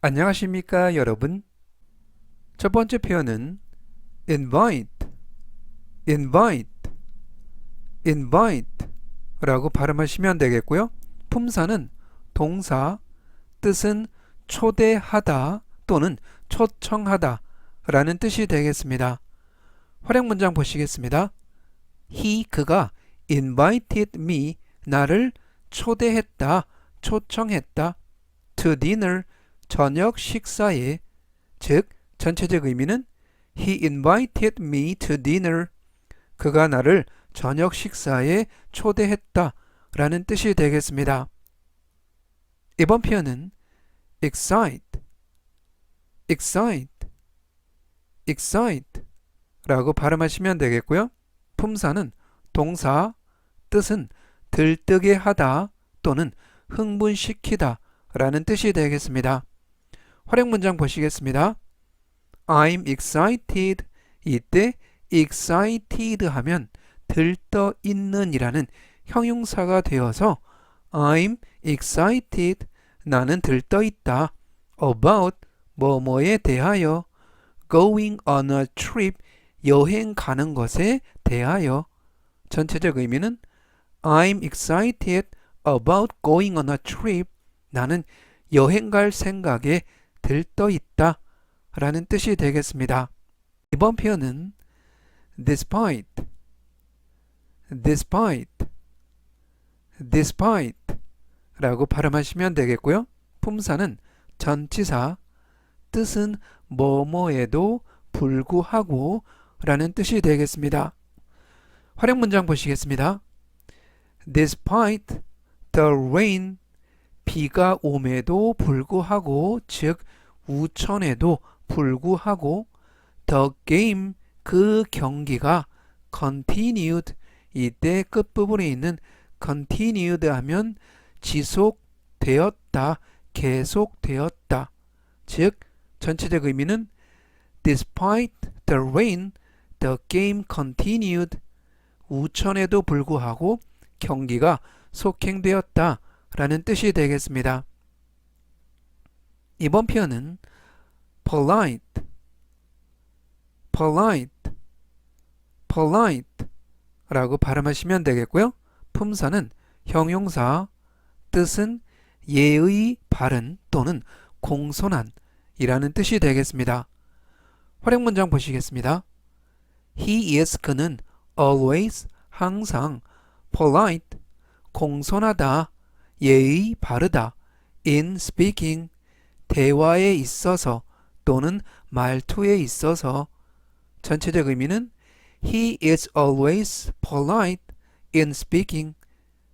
안녕하십니까 여러분? 첫 번째 표현은 invite invite invite 라고 발음하시면 되겠고요. 품사는 동사 뜻은 초대하다 또는 초청하다 라는 뜻이 되겠습니다. 활용 문장 보시겠습니다. He 그가 invited me 나를 초대했다 초청했다. To dinner 저녁 식사에 즉 전체적 의미는 He invited me to dinner. 그가 나를 저녁 식사에 초대했다 라는 뜻이 되겠습니다. 이번 표현은 excite, excite, excite 라고 발음하시면 되겠고요. 품사는 동사, 뜻은 들뜨게 하다 또는 흥분시키다 라는 뜻이 되겠습니다. 활용 문장 보시겠습니다. I'm excited. 이때 excited 하면 들떠 있는 이라는 형용사가 되어서 I'm excited. 나는 들떠 있다. about 뭐뭐에 대하여 going on a trip 여행 가는 것에 대하여 전체적 의미는 I'm excited about going on a trip. 나는 여행 갈 생각에 들떠 있다 라는 뜻이 되겠습니다. 이번 표현은 despite, despite, despite 라고 발음하시면 되겠고요. 품사는 전치사, 뜻은 뭐뭐에도 불구하고 라는 뜻이 되겠습니다. 활용 문장 보시겠습니다. Despite the rain, 비가 옴에도 불구하고, 즉 우천에도 불구하고 the game 그 경기가 continued 이때 끝부분에 있는 continued 하면 지속되었다, 계속되었다. 즉 전체적 의미는 despite the rain, the game continued 우천에도 불구하고 경기가 속행되었다 라는 뜻이 되겠습니다. 이번 표현은 polite, polite, polite 라고 발음하시면 되겠고요. 품사는 형용사, 뜻은 예의 바른 또는 공손한 이라는 뜻이 되겠습니다. 활용 문장 보시겠습니다. He is 그는 always 항상 polite 공손하다 예의 바르다 in speaking 대화에 있어서 또는 말투에 있어서 전체적 의미는 He is always polite in speaking.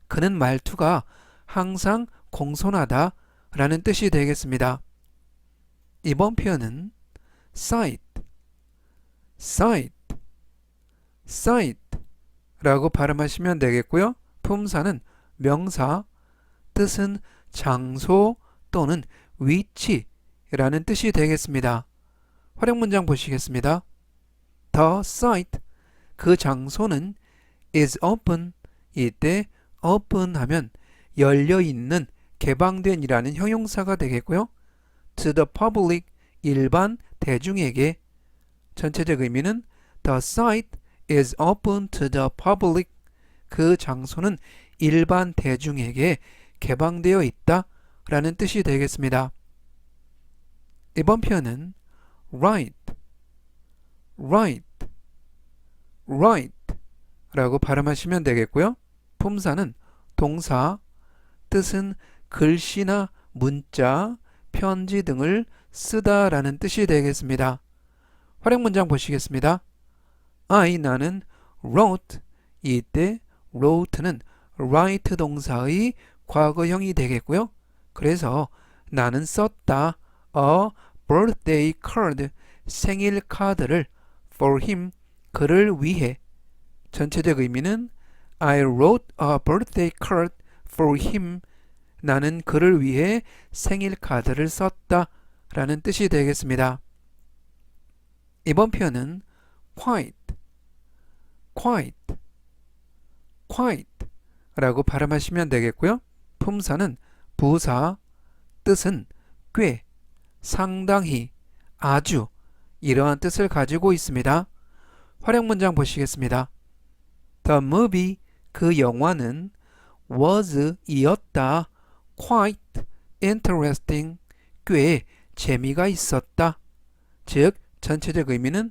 그는 말투가 항상 공손하다 라는 뜻이 되겠습니다. 이번 표현은 sight, sight, sight 라고 발음하시면 되겠고요. 품사는 명사, 뜻은 장소 또는 위치라는 뜻이 되겠습니다. 활용 문장 보시겠습니다. The site 그 장소는 is open 이때 open 하면 열려 있는 개방된이라는 형용사가 되겠고요. to the public 일반 대중에게 전체적 의미는 the site is open to the public 그 장소는 일반 대중에게 개방되어 있다 라는 뜻이 되겠습니다. 이번 표현은 right, right, right 라고 발음하시면 되겠고요. 품사는 동사, 뜻은 글씨나 문자, 편지 등을 쓰다 라는 뜻이 되겠습니다. 활용 문장 보시겠습니다. I 나는 wrote 이때 wrote는 write 동사의 과거형이 되겠고요. 그래서 나는 썼다. a birthday card 생일 카드를 for him 그를 위해 전체적 의미는 I wrote a birthday card for him 나는 그를 위해 생일 카드를 썼다 라는 뜻이 되겠습니다. 이번 표현은 quite, quite, quite 라고 발음하시면 되겠고요. 품사는 부사, 뜻은 꽤, 상당히, 아주 이러한 뜻을 가지고 있습니다. 활용 문장 보시겠습니다. The movie, 그 영화는 was 이었다. quite interesting, 꽤 재미가 있었다. 즉, 전체적 의미는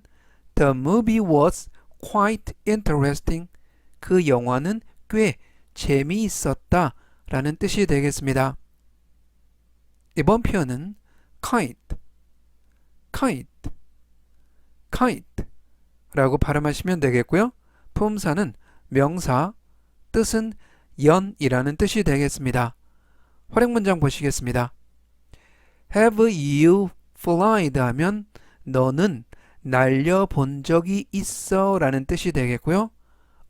The movie was quite interesting. 그 영화는 꽤 재미있었다. 라는 뜻이 되겠습니다. 이번 표현은 kite, kite, kite 라고 발음하시면 되겠고요. 품사는 명사, 뜻은 연이라는 뜻이 되겠습니다. 활용 문장 보시겠습니다. Have you flied 하면 너는 날려본 적이 있어 라는 뜻이 되겠고요.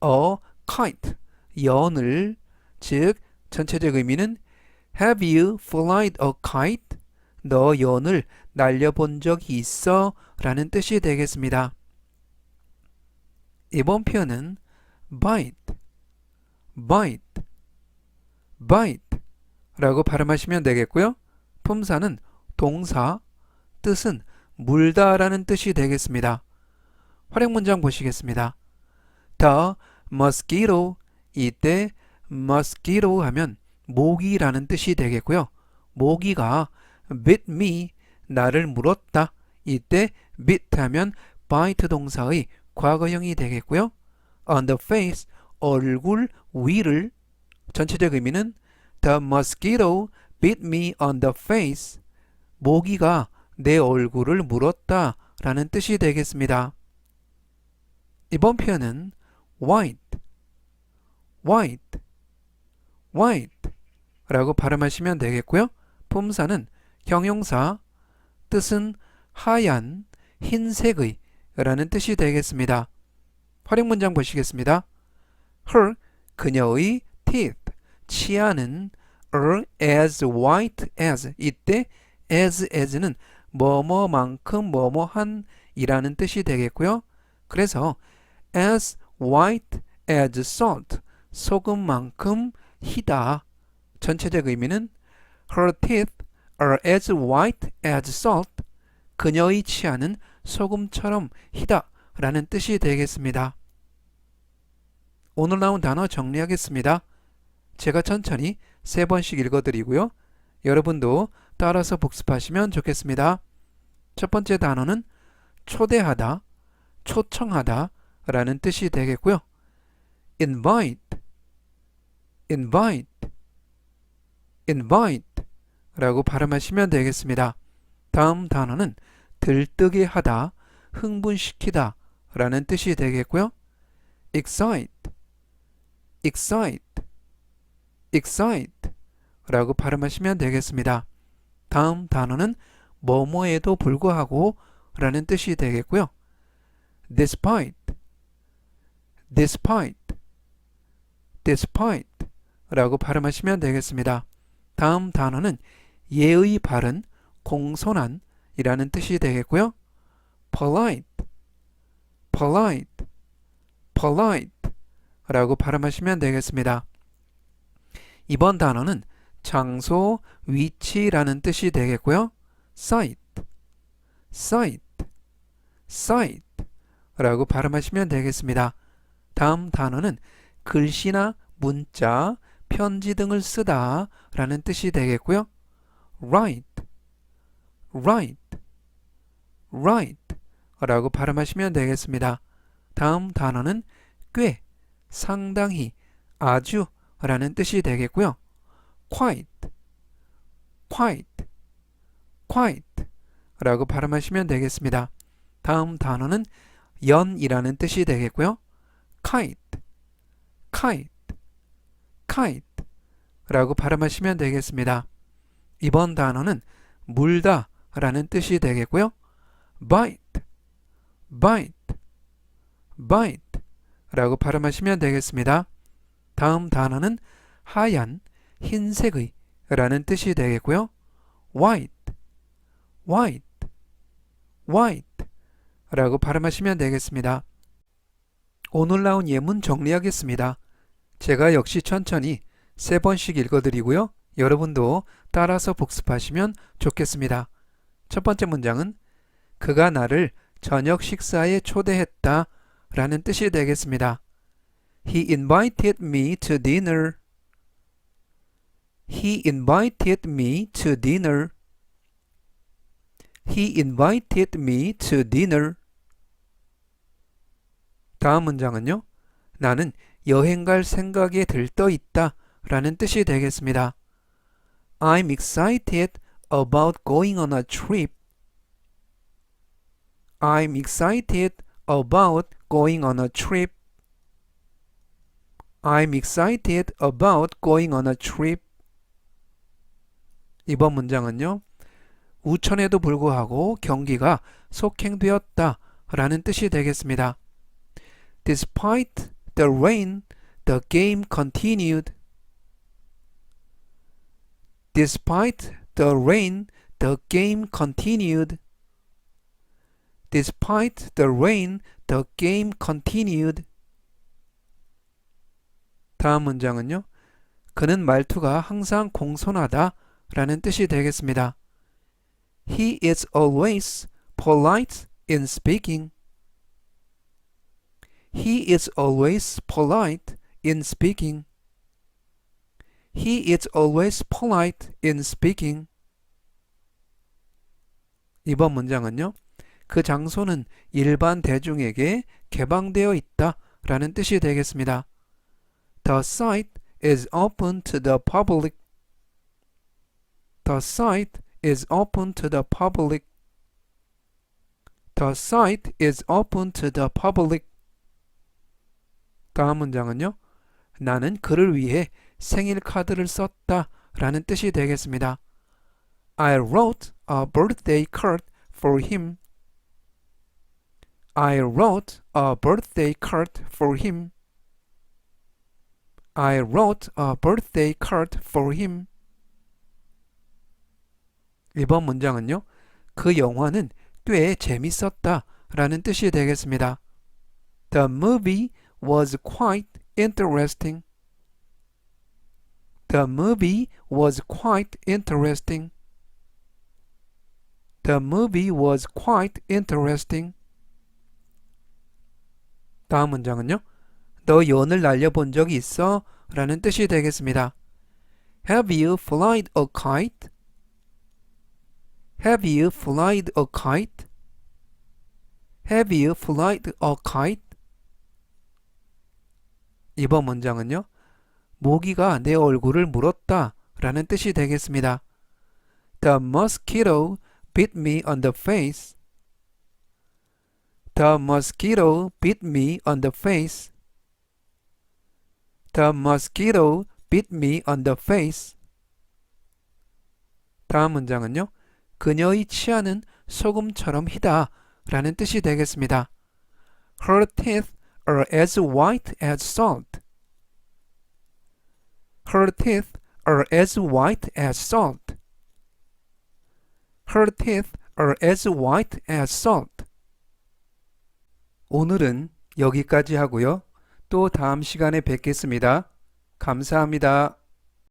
a kite, 연을 즉 전체적 의미는 Have you flied a kite? 너 연을 날려본 적이 있어? 라는 뜻이 되겠습니다. 이번 표현은 bite, bite, bite 라고 발음하시면 되겠고요. 품사는 동사, 뜻은 물다 라는 뜻이 되겠습니다. 활용 문장 보시겠습니다. The mosquito, 이때 mosquito 하면 모기라는 뜻이 되겠고요. 모기가 bit me, 나를 물었다. 이때 bit 하면 bite 동사의 과거형이 되겠고요. on the face, 얼굴 위를 전체적 의미는 the mosquito bit me on the face. 모기가 내 얼굴을 물었다 라는 뜻이 되겠습니다. 이번 표현은 white, white, white 라고 발음하시면 되겠고요. 품사는 형용사, 뜻은 하얀, 흰색의 라는 뜻이 되겠습니다. 활용 문장 보시겠습니다. Her, 그녀의 teeth, 치아는 are as white as, 이때 as as는 뭐뭐만큼 뭐뭐한 이라는 뜻이 되겠고요. 그래서 as white as salt, 소금만큼 희다. 전체적 의미는 Her teeth are as white as salt. 그녀의 치아는 소금처럼 희다. 라는 뜻이 되겠습니다. 오늘 나온 단어 정리하겠습니다. 제가 천천히 세 번씩 읽어드리고요. 여러분도 따라서 복습하시면 좋겠습니다. 첫 번째 단어는 초대하다, 초청하다 라는 뜻이 되겠고요. invite, invite, invite 라고 발음하시면 되겠습니다. 다음 단어는 들뜨게 하다, 흥분시키다 라는 뜻이 되겠고요. excite, excite, excite 라고 발음하시면 되겠습니다. 다음 단어는 뭐뭐에도 불구하고 라는 뜻이 되겠고요. despite, despite, despite 라고 발음하시면 되겠습니다. 다음 단어는 예의 바른, 공손한 이라는 뜻이 되겠고요. polite, polite, polite 라고 발음하시면 되겠습니다. 이번 단어는 장소, 위치라는 뜻이 되겠고요. site, site, site 라고 발음하시면 되겠습니다. 다음 단어는 글씨나 문자, 편지 등을 쓰다 라는 뜻이 되겠고요. write, write, write 라고 발음하시면 되겠습니다. 다음 단어는 꽤, 상당히, 아주 라는 뜻이 되겠고요. quite, quite, quite 라고 발음하시면 되겠습니다. 다음 단어는 연이라는 뜻이 되겠고요. kite, kite, kite 라고 발음하시면 되겠습니다. 이번 단어는 물다 라는 뜻이 되겠고요. bite, bite, bite 라고 발음하시면 되겠습니다. 다음 단어는 하얀, 흰색의 라는 뜻이 되겠고요. white, white, white 라고 발음하시면 되겠습니다. 오늘 나온 예문 정리하겠습니다. 제가 역시 천천히 세 번씩 읽어드리고요. 여러분도 따라서 복습하시면 좋겠습니다. 첫 번째 문장은 그가 나를 저녁 식사에 초대했다 라는 뜻이 되겠습니다. He invited me to dinner. He invited me to dinner. He invited me to dinner. 다음 문장은요. 나는 여행 갈 생각에 들떠 있다 라는 뜻이 되겠습니다. I'm excited about going on a trip. I'm excited about going on a trip. I'm excited about going on a trip. 이번 문장은요. 우천에도 불구하고 경기가 속행되었다 라는 뜻이 되겠습니다. Despite the rain, the game continued. Despite the rain, the game continued. Despite the rain, the game continued. 다음 문장은요. 그는 말투가 항상 공손하다 라는 뜻이 되겠습니다. He is always polite in speaking. He is always polite in speaking. He is always polite in speaking. 이번 문장은요. 그 장소는 일반 대중에게 개방되어 있다 라는 뜻이 되겠습니다. The site is open to the public. The site is open to the public. The site is open to the public. 다음 문장은요. 나는 그를 위해 생일 카드를 썼다 라는 뜻이 되겠습니다. I wrote a birthday card for him. I wrote a birthday card for him. I wrote a birthday card for him. 이번 문장은요. 그 영화는 꽤 재밌었다 라는 뜻이 되겠습니다. The movie was quite interesting. The movie was quite interesting. The movie was quite interesting. 다음 문장은요. 너 연을 날려본 적이 있어? 라는 뜻이 되겠습니다. Have you flied a kite? Have you flied a kite? Have you flied a kite? 이번 문장은요. 모기가 내 얼굴을 물었다 라는 뜻이 되겠습니다. The mosquito bit me on the face. The mosquito bit me on the face. The mosquito bit me on the face. 다음 문장은요. 그녀의 치아는 소금처럼 희다 라는 뜻이 되겠습니다. Her teeth are as white as salt. Her teeth are as white as salt. Her teeth are as white as salt. 오늘은 여기까지 하고요. 또 다음 시간에 뵙겠습니다. 감사합니다.